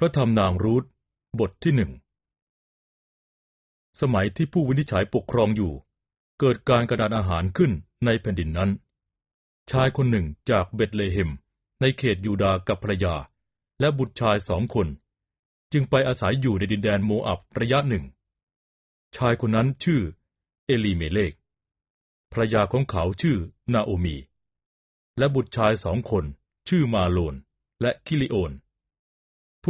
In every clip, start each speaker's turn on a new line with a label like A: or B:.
A: พระธรรมนางรูธบทที่หนึ่ง สมัยที่ผู้วินิจฉัยปกครองอยู่ เกิดการกระดานอาหารขึ้นในแผ่นดินนั้น ชายคนหนึ่งจากเบตเลเฮม ในเขตยูดาห์กับภรรยา และบุตรชายสองคน จึงไปอาศัยอยู่ในดินแดนโมอับระยะหนึ่ง ชายคนนั้นชื่อเอลีเมเลกภรรยาของเขาชื่อนาโอมี และบุตรชายสองคน ชื่อมาโลนและคิลิโอน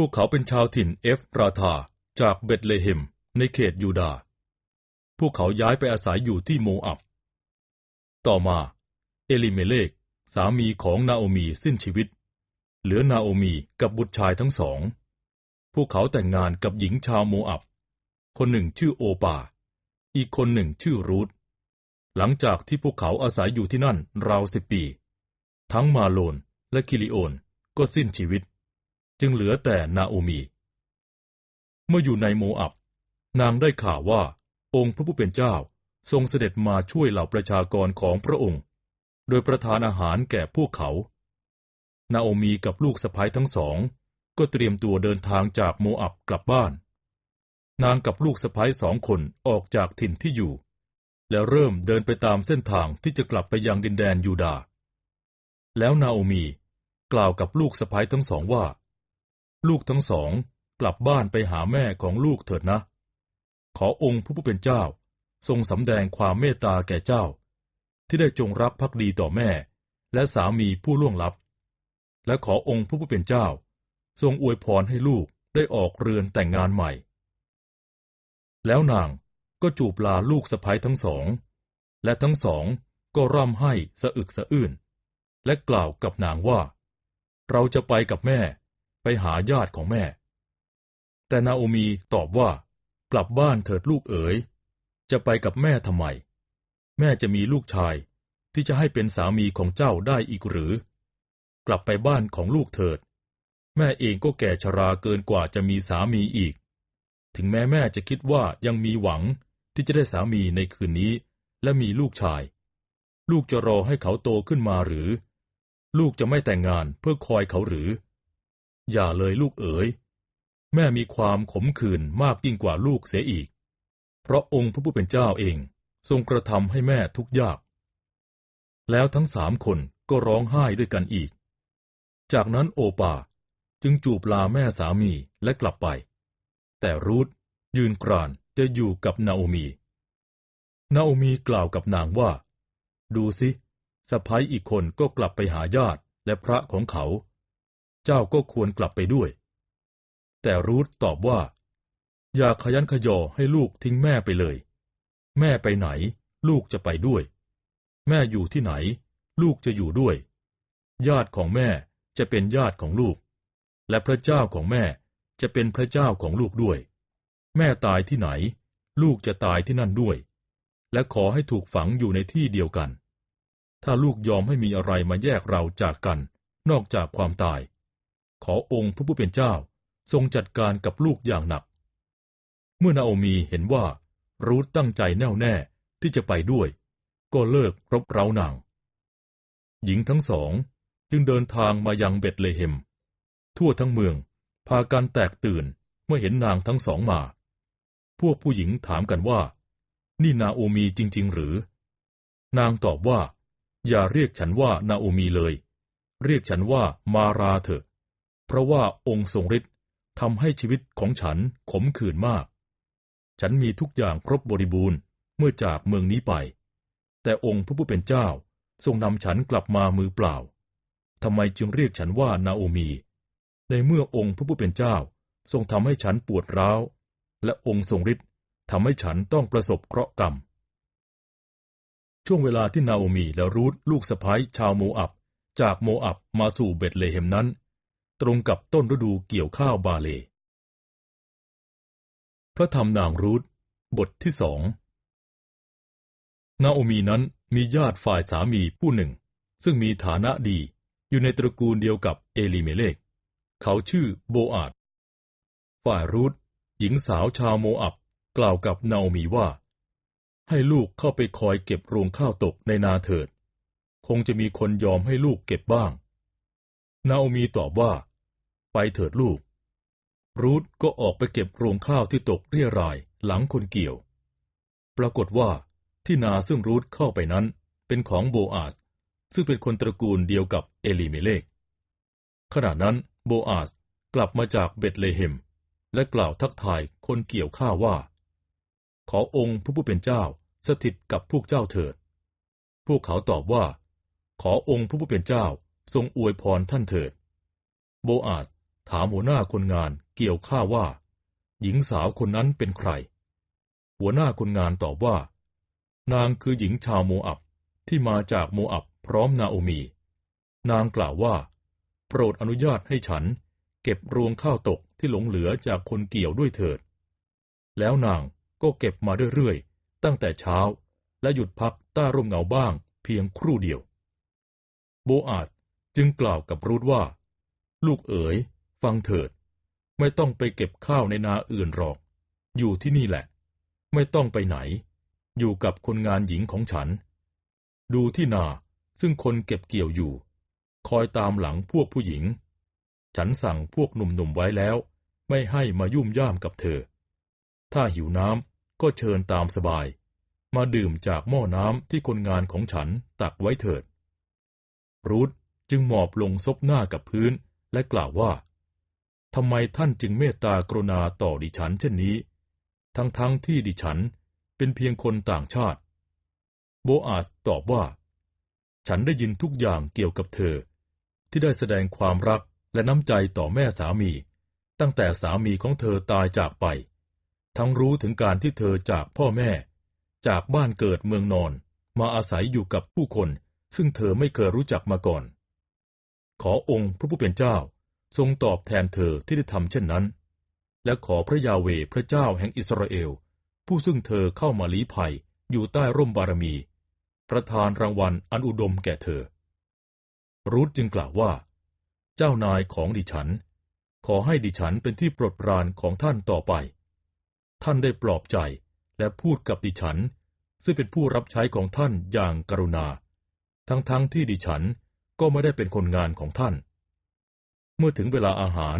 A: พวกเขาเป็นชาวถิ่นเอฟราธาจากเบตเลเฮมในเขตยูดาห์พวกเขาย้ายไปอาศัยอยู่ที่โมอับ ต่อมา เอลิเมเลก สามีของนาโอมีสิ้นชีวิต เหลือนาโอมีกับบุตรชายทั้งสอง พวกเขาแต่งงานกับหญิงชาวโมอับ คนหนึ่งชื่อโอปา อีกคนหนึ่งชื่อรูธหลังจากที่พวกเขาอาศัยอยู่ที่นั่นราวสิบปี ทั้งมาโลนและคิลิโอนก็สิ้นชีวิต จึงเหลือแต่นาโอมี เมื่ออยู่ในโมอับ นางได้ข่าวว่า องค์พระผู้เป็นเจ้าทรงเสด็จมาช่วยเหล่าประชากรของพระองค์ โดยประทานอาหารแก่พวกเขา นาโอมีกับลูกสะพ้ยทั้งสอง ก็เตรียมตัวเดินทางจากโมอับกลับบ้าน นางกับลูกสะพ้ยสองคนออกจากถิ่นที่อยู่ แล้วเริ่มเดินไปตามเส้นทางที่จะกลับไปยังดินแดนยูดาห์แล้วนาโอมี กล่าวกับลูกสะพ้ยทั้งสองว่า ลูกทั้งสองกลับบ้านไปหาแม่ของลูกเถิดนะ ขอองค์ผู้เป็นเจ้า ทรงสำแดงความเมตตาแก่เจ้า ที่ได้จงรักภักดีต่อแม่ และสามีผู้ล่วงลับ และขอองค์ผู้เป็นเจ้า ทรงอวยพรให้ลูกได้ออกเรือนแต่งงานใหม่ แล้วนางก็จูบลาลูกสะพ้ยทั้งสอง และทั้งสองก็ร่ำให้สะอึกสะอื้นและกล่าวกับนางว่า เราจะไปกับแม่ ไปหาญาติของแม่ แต่นาโอมีตอบว่า กลับบ้านเถิดลูกเอ๋ย จะไปกับแม่ทำไม แม่จะมีลูกชายที่จะให้เป็นสามีของเจ้าได้อีกหรือ กลับไปบ้านของลูกเถิด แม่เองก็แก่ชราเกินกว่าจะมีสามีอีก ถึงแม้แม่จะคิดว่ายังมีหวังที่จะได้สามีในคืนนี้ และมีลูกชาย ลูกจะรอให้เขาโตขึ้นมาหรือ ลูกจะไม่แต่งงานเพื่อคอยเขาหรือ อย่าเลยลูกเอ๋ย แม่มีความขมขื่นมากยิ่งกว่าลูกเสียอีก เพราะองค์พระผู้เป็นเจ้าเองทรงกระทำให้แม่ทุกยาก แล้วทั้งสามคนก็ร้องไห้ด้วยกันอีก จากนั้นโอปาจึงจูบลาแม่สามีและกลับไป แต่รูธยืนกรานจะอยู่กับนาโอมี นาโอมีกล่าวกับนางว่า ดูสิสะพ้ายอีกคนก็กลับไปหาญาติและพระของเขา เจ้าก็ควรกลับไปด้วย แต่รูธตอบว่า อย่าขยันขยอให้ลูกทิ้งแม่ไปเลย แม่ไปไหน ลูกจะไปด้วย แม่อยู่ที่ไหน ลูกจะอยู่ด้วย ญาติของแม่จะเป็นญาติของลูก และพระเจ้าของแม่จะเป็นพระเจ้าของลูกด้วย แม่ตายที่ไหน ลูกจะตายที่นั่นด้วย และขอให้ถูกฝังอยู่ในที่เดียวกัน ถ้าลูกยอมให้มีอะไรมาแยกเราจากกัน นอกจากความตาย ขอองค์พระผู้เป็นเจ้าทรงจัดการกับลูกอย่างหนัก เมื่อนาโอมีเห็นว่ารูธตั้งใจแน่วแน่ที่จะไปด้วย ก็เลิกรบเร้านาง หญิงทั้งสองจึงเดินทางมายังเบตเลเฮม ทั่วทั้งเมืองพากันแตกตื่นเมื่อเห็นนางทั้งสองมา พวกผู้หญิงถามกันว่า นี่นาโอมีจริง ๆ หรือ นางตอบว่า อย่าเรียกฉันว่านาโอมีเลย เรียกฉันว่ามาราเถอะ เพราะว่าองค์ทรงฤทธิ์ทำให้ชีวิตของฉันขมขื่นมาก ฉันมีทุกอย่างครบบริบูรณ์เมื่อจากเมืองนี้ไป แต่องค์พระผู้เป็นเจ้าทรงนำฉันกลับมามือเปล่าทำไมจึงเรียกฉันว่านาโอมี ในเมื่อองค์พระผู้เป็นเจ้าทรงทำให้ฉันปวดร้าว และองค์ทรงฤทธิ์ทำให้ฉันต้องประสบเคราะห์กรรม ช่วงเวลาที่นาโอมีและรูธลูกสะพ้ายชาวโมอับ จากโมอับมาสู่เบตเลเฮมนั้น ตรงกับต้นฤดูเกี่ยวข้าวบาเล พระธรรมนางรูธบทที่สอง นาโอมีนั้นมีญาติฝ่ายสามีผู้หนึ่ง ซึ่งมีฐานะดีอยู่ในตระกูลเดียวกับเอลิเมเลก เขาชื่อโบอาดฝ่ายรูธหญิงสาวชาวโมอับกล่าวกับนาโอมีว่า ให้ลูกเข้าไปคอยเก็บรวงข้าวตกในนาเถิด คงจะมีคนยอมให้ลูกเก็บบ้าง นาโอมีตอบว่า ไปเถิดลูก รูธก็ออกไปเก็บรวงข้าวที่ตกเรียรายหลังคนเกี่ยว ปรากฏว่าที่นาซึ่งรูธเข้าไปนั้น เป็นของโบอาสซึ่งเป็นคนตระกูลเดียวกับเอลีเมเลกขณะนั้นโบอาสกลับมาจากเบตเลเฮม และกล่าวทักทายคนเกี่ยวข้าวว่า ขอองค์พระผู้เป็นเจ้าสถิตกับพวกเจ้าเถิด พวกเขาตอบว่า ขอองค์พระผู้เป็นเจ้า ทรงอวยพรท่านเถิด โบอาสถามหัวหน้าคนงานเกี่ยวข้าวว่า หญิงสาวคนนั้นเป็นใคร หัวหน้าคนงานตอบว่า นางคือหญิงชาวโมอับที่มาจากโมอับพร้อมนาโอมี นางกล่าวว่า โปรดอนุญาตให้ฉัน เก็บรวงข้าวตกที่หลงเหลือจากคนเกี่ยวด้วยเถิด แล้วนางก็เก็บมาเรื่อยๆ ตั้งแต่เช้า และหยุดพักใต้ร่มเงาบ้างเพียงครู่เดียว โบอาส จึงกล่าวกับรูธว่า ลูกเอ๋ย ฟังเถิด ไม่ต้องไปเก็บข้าวในนาอื่นหรอก อยู่ที่นี่แหละ ไม่ต้องไปไหน อยู่กับคนงานหญิงของฉัน ดูที่นาซึ่งคนเก็บเกี่ยวอยู่ คอยตามหลังพวกผู้หญิง ฉันสั่งพวกหนุ่มๆไว้แล้ว ไม่ให้มายุ่มย่ามกับเธอ ถ้าหิวน้ำก็เชิญตามสบาย มาดื่มจากหม้อน้ำที่คนงานของฉันตักไว้เถิด รูธ จึงหมอบลงซบหน้ากับพื้น และกล่าวว่าทำไมท่านจึงเมตตากรุณาต่อดิฉันเช่นนี้ ทั้งๆทที่ดิฉันเป็นเพียงคนต่างชาติ โบอาสตอบว่า ฉันได้ยินทุกอย่างเกี่ยวกับเธอ ที่ได้แสดงความรักและน้ำใจต่อแม่สามี ตั้งแต่สามีของเธอตายจากไป ทั้งรู้ถึงการที่เธอจากพ่อแม่ จากบ้านเกิดเมืองนอน มาอาศัยอยู่กับผู้คน ซึ่งเธอไม่เคยรู้จักมาก่อน ขอองค์พระผู้เป็นเจ้า ทรงตอบแทนเธอที่ได้ทำเช่นนั้น และขอพระยาเวพระเจ้าแห่งอิสราเอล ผู้ซึ่งเธอเข้ามาลี้ภัยอยู่ใต้ร่มบารมี ประทานรางวัลอันอุดมแก่เธอ รูธจึงกล่าวว่า เจ้านายของดิฉัน ขอให้ดิฉันเป็นที่โปรดปรานของท่านต่อไป ท่านได้ปลอบใจและพูดกับดิฉัน ซึ่งเป็นผู้รับใช้ของท่านอย่างกรุณา ทั้งๆทที่ดิฉัน ก็ไม่ได้เป็นคนงานของท่าน เมื่อถึงเวลาอาหาร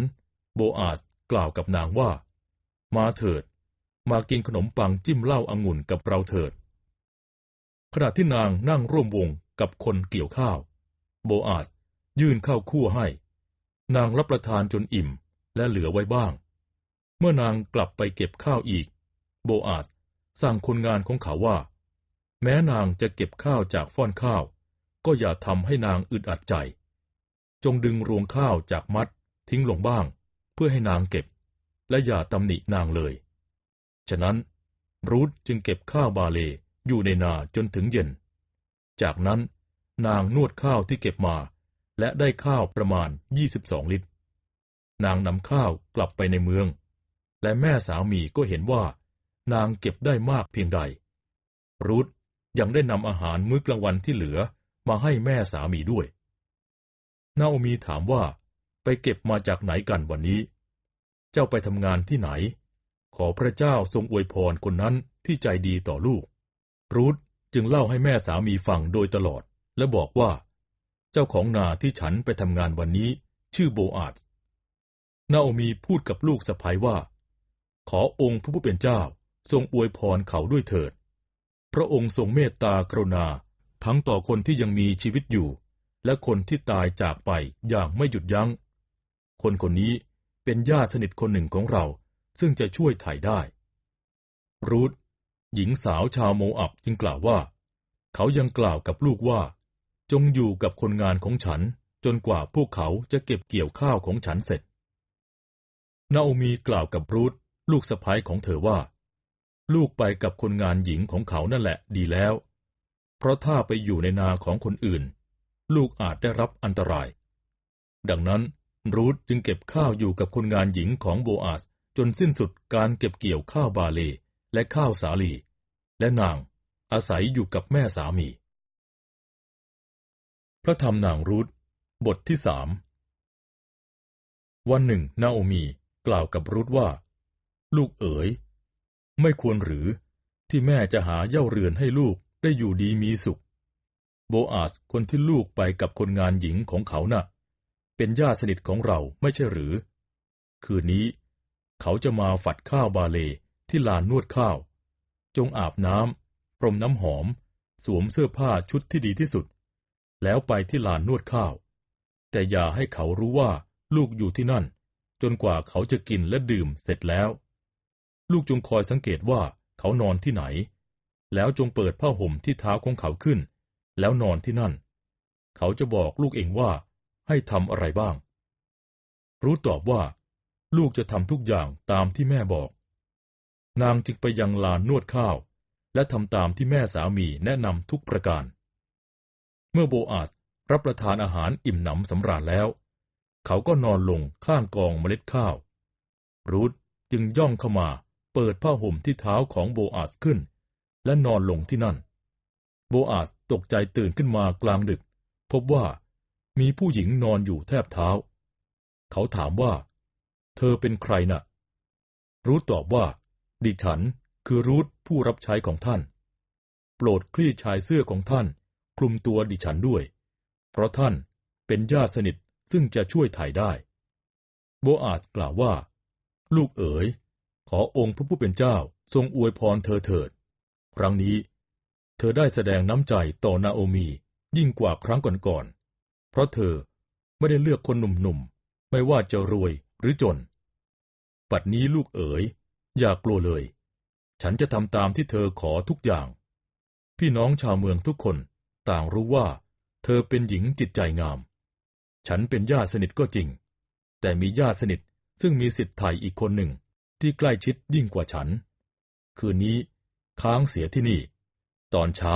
A: โบอาสกล่าวกับนางว่า มาเถิด มากินขนมปังจิ้มเหล้าอางุ่นกับเราเถิด ขณะที่นางนั่งร่วมวงกับคนเกี่ยวข้าว โบอาสยื่นข้าวคั่วให้ นางรับประทานจนอิ่มและเหลือไว้บ้าง เมื่อนางกลับไปเก็บข้าวอีก โบอาสสั่งคนงานของเขาว่า แม้นางจะเก็บข้าวจากฟ้อนข้าว ก็อย่าทำให้นางอึดอัดใจ จงดึงรวงข้าวจากมัดทิ้งลงบ้าง เพื่อให้นางเก็บ และอย่าตำหนินางเลย ฉะนั้นรูธจึงเก็บข้าวบาเลอยู่ในนาจนถึงเย็น จากนั้นนางนวดข้าวที่เก็บมา และได้ข้าวประมาณ 22 ลิตร นางนำข้าวกลับไปในเมือง และแม่สามีก็เห็นว่า นางเก็บได้มากเพียงใด รูธยังได้นำอาหารมื้อกลางวันที่เหลือ มาให้แม่สามีด้วย นาโอมีถามว่าไปเก็บมาจากไหนกันวันนี้ เจ้าไปทำงานที่ไหน ขอพระเจ้าทรงอวยพรคนนั้นที่ใจดีต่อลูก รูธจึงเล่าให้แม่สามีฟังโดยตลอด และบอกว่า เจ้าของนาที่ฉันไปทำงานวันนี้ ชื่อโบอาสนาโอมีพูดกับลูกสะพ้ยว่า ขอองค์พระผู้เป็นเจ้าทรงอวยพรเขาด้วยเถิด พระองค์ทรงเมตตากรุณา ทั้งต่อคนที่ยังมีชีวิตอยู่ และคนที่ตายจากไปอย่างไม่หยุดยัง้ง คนคนนี้เป็นญาติสนิทคนหนึ่งของเรา ซึ่งจะช่วยไถ่ได้ รูธหญิงสาวชาวโมอับจึงกล่าวว่า เขายังกล่าวกับลูกว่า จงอยู่กับคนงานของฉัน จนกว่าพวกเขาจะเก็บเกี่ยวข้าวของฉันเสร็จ นาโอมีกล่าวกับรูธลูกสะพ้ายของเธอว่า ลูกไปกับคนงานหญิงของเขานั่นแหละดีแล้ว เพราะถ้าไปอยู่ในนาของคนอื่น ลูกอาจได้รับอันตราย ดังนั้นรูธจึงเก็บข้าวอยู่กับคนงานหญิงของโบอาสจนสิ้นสุดการเก็บเกี่ยวข้าวบาเลและข้าวสาลี และนางอาศัยอยู่กับแม่สามี พระธรรมนางรูธบทที่สามวันหนึ่ง นาโอมีกล่าวกับรูธว่า ลูกเอ๋ย ไม่ควรหรือที่แม่จะหาเย่าเรือนให้ลูก ได้อยู่ดีมีสุข โบอาสคนที่ลูกไปกับคนงานหญิงของเขานะ่ะ เป็นญาติสนิทของเราไม่ใช่หรือ คืนนี้ เขาจะมาฝัดข้าวบาเลที่ลานนวดข้าว จงอาบน้ำพรมน้ำหอม สวมเสื้อผ้าชุดที่ดีที่สุด แล้วไปที่ลานนวดข้าว แต่อย่าให้เขารู้ว่าลูกอยู่ที่นั่น จนกว่าเขาจะกินและดื่มเสร็จแล้ว ลูกจงคอยสังเกตว่าเขานอนที่ไหน แล้วจงเปิดผ้าห่มที่เท้าของเขาขึ้น แล้วนอนที่นั่น เขาจะบอกลูกเองว่า ให้ทำอะไรบ้าง รู้ตอบว่า ลูกจะทำทุกอย่างตามที่แม่บอก นางจึงไปยังลานนวดข้าว และทำตามที่แม่สามีแนะนำทุกประการ เมื่อโบอาสรับประทานอาหารอิ่มหนำสำราญแล้ว เขาก็นอนลงข้างกองเมล็ดข้าว รูธจึงย่องเข้ามาเปิดผ้าห่มที่เท้าของโบอาสขึ้น และนอนลงที่นั่น โบอาสตกใจตื่นขึ้นมากลางดึก พบว่ามีผู้หญิงนอนอยู่แทบเท้า เขาถามว่า เธอเป็นใครนะ่ะ รูธตอบว่า ดิฉันคือรูธผู้รับใช้ของท่าน โปรดคลี่ชายเสื้อของท่าน คลุมตัวดิฉันด้วย เพราะท่านเป็นญาติสนิทซึ่งจะช่วยถ่ายได้ โบอาสกล่าวว่า ลูกเอ๋ย ขอองค์พระผู้เป็นเจ้าทรงอวยพรเธอเถิด ครั้งนี้ เธอได้แสดงน้ำใจต่อนาโอมียิ่งกว่าครั้งก่อนๆ เพราะเธอไม่ได้เลือกคนหนุ่มๆ ไม่ว่าจะรวยหรือจน ปัดนี้ลูกเอ๋ย อย่ากลัวเลย ฉันจะทำตามที่เธอขอทุกอย่าง พี่น้องชาวเมืองทุกคนต่างรู้ว่า เธอเป็นหญิงจิตใจงาม ฉันเป็นญาติสนิทก็จริง แต่มีญาติสนิทซึ่งมีสิทธิ์ไทยอีกคนหนึ่งที่ใกล้ชิดยิ่งกว่าฉัน คืนนี้ ค้างเสียที่นี่ ตอนเช้า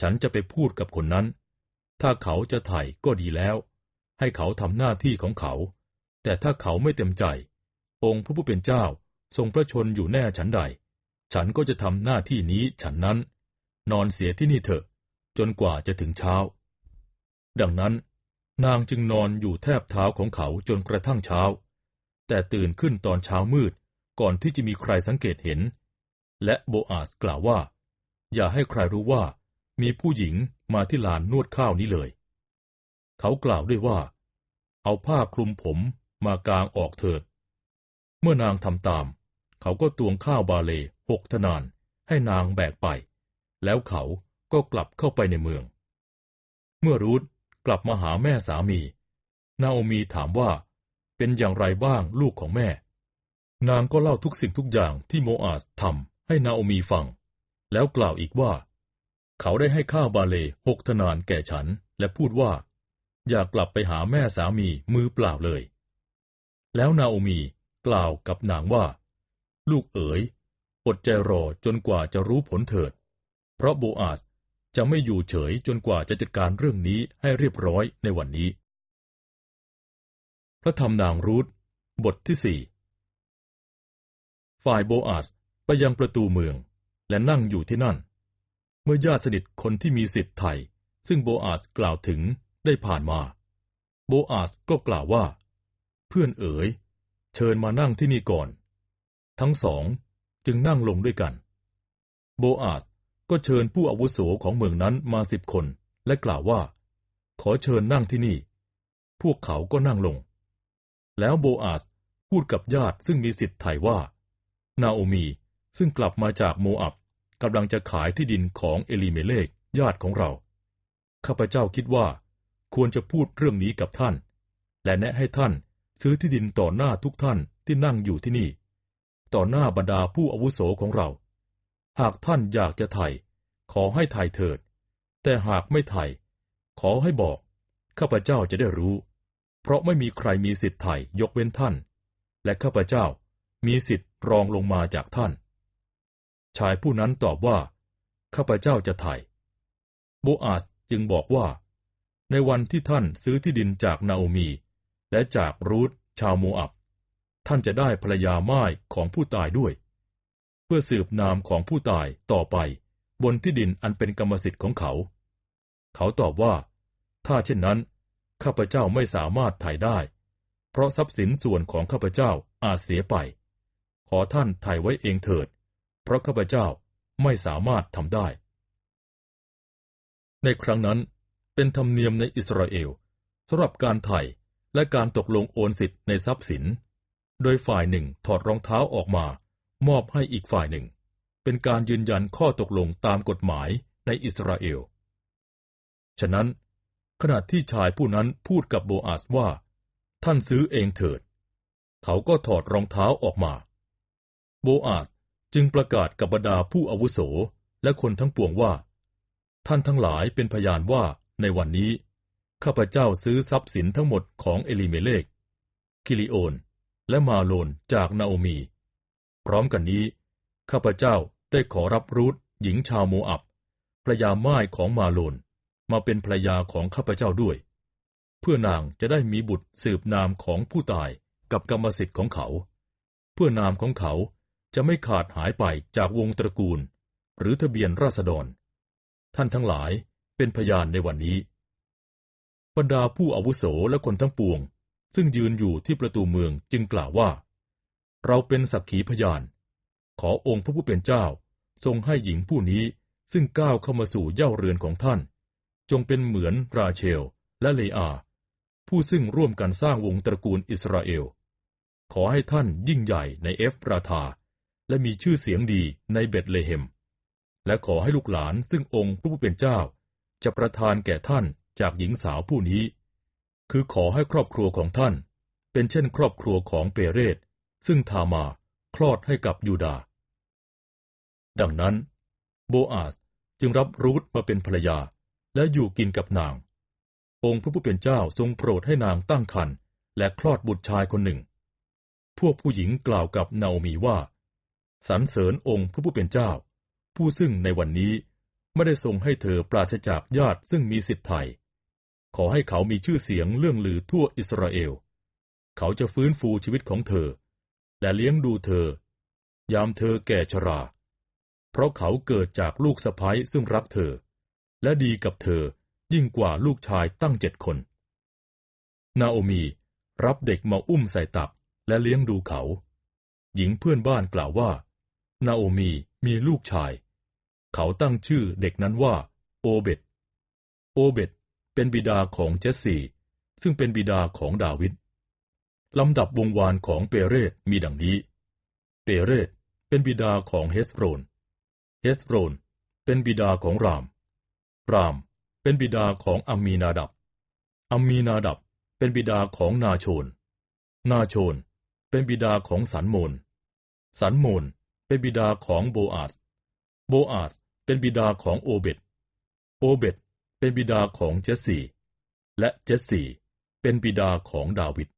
A: ฉันจะไปพูดกับคนนั้น ถ้าเขาจะไถ่ก็ดีแล้ว ให้เขาทำหน้าที่ของเขา แต่ถ้าเขาไม่เต็มใจ องค์พระผู้เป็นเจ้าทรงพระชนอยู่แน่ฉันใด ฉันก็จะทำหน้าที่นี้ฉันนั้น นอนเสียที่นี่เถอะ จนกว่าจะถึงเช้า ดังนั้น นางจึงนอนอยู่แทบเท้าของเขาจนกระทั่งเช้า แต่ตื่นขึ้นตอนเช้ามืดก่อนที่จะมีใครสังเกตเห็น และโบอาสกล่าวว่า อย่าให้ใครรู้ว่า มีผู้หญิงมาที่ลานนวดข้าวนี้เลย เขากล่าวด้วยว่า เอาผ้าคลุมผมมากางออกเถิด เมื่อนางทำตาม เขาก็ตวงข้าวบาเลหกทนานให้นางแบกไป แล้วเขาก็กลับเข้าไปในเมือง เมื่อรูธกลับมาหาแม่สามี นาโอมีถามว่า เป็นอย่างไรบ้างลูกของแม่ นางก็เล่าทุกสิ่งทุกอย่างที่โมอาสทำ ให้นาโอมีฟัง แล้วกล่าวอีกว่า เขาได้ให้ข้าวบาเลหกทนานแก่ฉัน และพูดว่า อย่ากลับไปหาแม่สามีมือเปล่าเลย แล้วนาโอมีกล่าวกับนางว่า ลูกเอ๋ยอดใจรอจนกว่าจะรู้ผลเถิด เพราะโบอาสจะไม่อยู่เฉยจนกว่าจะจัดการเรื่องนี้ให้เรียบร้อยในวันนี้ พระธรรมนางรูธบทที่สี่ฝ่ายโบอาส ไปยังประตูเมือง และนั่งอยู่ที่นั่น เมื่อญาติสนิทคนที่มีสิทธิ์ไถ่ซึ่งโบอาสกล่าวถึงได้ผ่านมา โบอาสก็กล่าวว่า เพื่อนเอ๋ย เชิญมานั่งที่นี่ก่อน ทั้งสองจึงนั่งลงด้วยกัน โบอาสก็เชิญผู้อาวุโสของเมืองนั้นมาสิบคนและกล่าวว่า ขอเชิญนั่งที่นี่ พวกเขาก็นั่งลง แล้วโบอาสพูดกับญาติซึ่งมีสิทธิ์ไถ่ว่า นาโอมี ซึ่งกลับมาจากโมอับกำลังจะขายที่ดินของเอลิเมเลกญาติของเรา ข้าพเจ้าคิดว่า ควรจะพูดเรื่องนี้กับท่าน และแนะให้ท่านซื้อที่ดินต่อหน้าทุกท่านที่นั่งอยู่ที่นี่ ต่อหน้าบรรดาผู้อาวุโสของเรา หากท่านอยากจะไถ่ขอให้ไถ่เถิด แต่หากไม่ไถ่ขอให้บอก ข้าพเจ้าจะได้รู้ เพราะไม่มีใครมีสิทธิ์ไถ่ยกเว้นท่าน และข้าพเจ้ามีสิทธิ์รองลงมาจากท่าน ชายผู้นั้นตอบว่า ข้าพเจ้าจะไถ่โบอาสจึงบอกว่า ในวันที่ท่านซื้อที่ดินจากนาโอมี และจากรูธชาวโมอับ ท่านจะได้ภรรยาไม้ของผู้ตายด้วย เพื่อสืบนามของผู้ตายต่อไป บนที่ดินอันเป็นกรรมสิทธิ์ของเขา เขาตอบว่า ถ้าเช่นนั้น ข้าพเจ้าไม่สามารถถ่ายได้ เพราะทรัพย์สินส่วนของข้าพเจ้าอาจเสียไป ขอท่านถ่ายไว้เองเถิด เพราะข้าพเจ้าไม่สามารถทำได้ ในครั้งนั้นเป็นธรรมเนียมในอิสราเอลสำหรับการไถ่และการตกลงโอนสิทธิ์ในทรัพย์สิน โดยฝ่ายหนึ่งถอดรองเท้าออกมามอบให้อีกฝ่ายหนึ่ง เป็นการยืนยันข้อตกลงตามกฎหมายในอิสราเอล ฉะนั้น ขณะที่ชายผู้นั้นพูดกับโบอาสว่า ท่านซื้อเองเถิด เขาก็ถอดรองเท้าออกมา โบอาส จึงประกาศกับบรรดาผู้อาวุโสและคนทั้งปวงว่า ท่านทั้งหลายเป็นพยานว่าในวันนี้ ข้าพเจ้าซื้อทรัพย์สินทั้งหมดของเอลิเมเลกกิลิโอน และมาโลนจากนาโอมี พร้อมกันนี้ ข้าพเจ้าได้ขอรับรูทหญิงชาวโมอับภรยาม่ายของมาโลน มาเป็นภรยาของข้าพเจ้าด้วย เพื่อนางจะได้มีบุตรสืบนามของผู้ตายกับกรรมสิทธิ์ของเขา เพื่อนามของเขา จะไม่ขาดหายไปจากวงตระกูล หรือทะเบียนราษฎร ท่านทั้งหลายเป็นพยานในวันนี้ บรรดาผู้อาวุโสและคนทั้งปวง ซึ่งยืนอยู่ที่ประตูเมืองจึงกล่าวว่า เราเป็นสักขีพยาน ขอองค์พระผู้เป็นเจ้า ทรงให้หญิงผู้นี้ซึ่งก้าวเข้ามาสู่เย่าเรือนของท่าน จงเป็นเหมือนราเชลและเลอา ผู้ซึ่งร่วมกันสร้างวงตระกูลอิสราเอล ขอให้ท่านยิ่งใหญ่ในเอฟราธา และมีชื่อเสียงดีในเบตเลเฮม และขอให้ลูกหลานซึ่งองค์พระผู้เป็นเจ้า จะประทานแก่ท่านจากหญิงสาวผู้นี้ คือขอให้ครอบครัวของท่าน เป็นเช่นครอบครัวของเปเรตซึ่งทามาคลอดให้กับยูดา ดังนั้น โบอาสจึงรับรูธมาเป็นภรรยาและอยู่กินกับนาง องค์พระผู้เป็นเจ้าทรงโปรดให้นางตั้งครรภ์และคลอดบุตรชายคนหนึ่ง พวกผู้หญิงกล่าวกับนาโอมีว่า สรรเสริญองค์พระผู้เป็นเจ้า ผู้ซึ่งในวันนี้ไม่ได้ทรงให้เธอปราศจากญาติซึ่งมีสิทธิ์ไทย ขอให้เขามีชื่อเสียงเรื่องลือทั่วอิสราเอล เขาจะฟื้นฟูชีวิตของเธอ และเลี้ยงดูเธอ ยามเธอแก่ชรา เพราะเขาเกิดจากลูกสะพ้ยซึ่งรักเธอ และดีกับเธอยิ่งกว่าลูกชายตั้งเจ็ดคน นาโอมีรับเด็กมาอุ้มใส่ตักและเลี้ยงดูเขา หญิงเพื่อนบ้านกล่าวว่า นาโอมีมีลูกชาย เขาตั้งชื่อเด็กนั้นว่า โอเบตโอเบตเป็นบิดาของเจสซีซึ่งเป็นบิดาของดาวิดลำดับวงวานของเปเรตมีดังนี้ เปเรตเป็นบิดาของเฮสโรน เฮสโรนเป็นบิดาของราม รามเป็นบิดาของอัมมีนาดับ อัมมีนาดับเป็นบิดาของนาโชน นาโชนเป็นบิดาของสันโมน สันโมน เป็นบิดาของโบอาส โบอาสเป็นบิดาของโอเบตโอเบตเป็นบิดาของเจสซีและเจสซีเป็นบิดาของดาวิด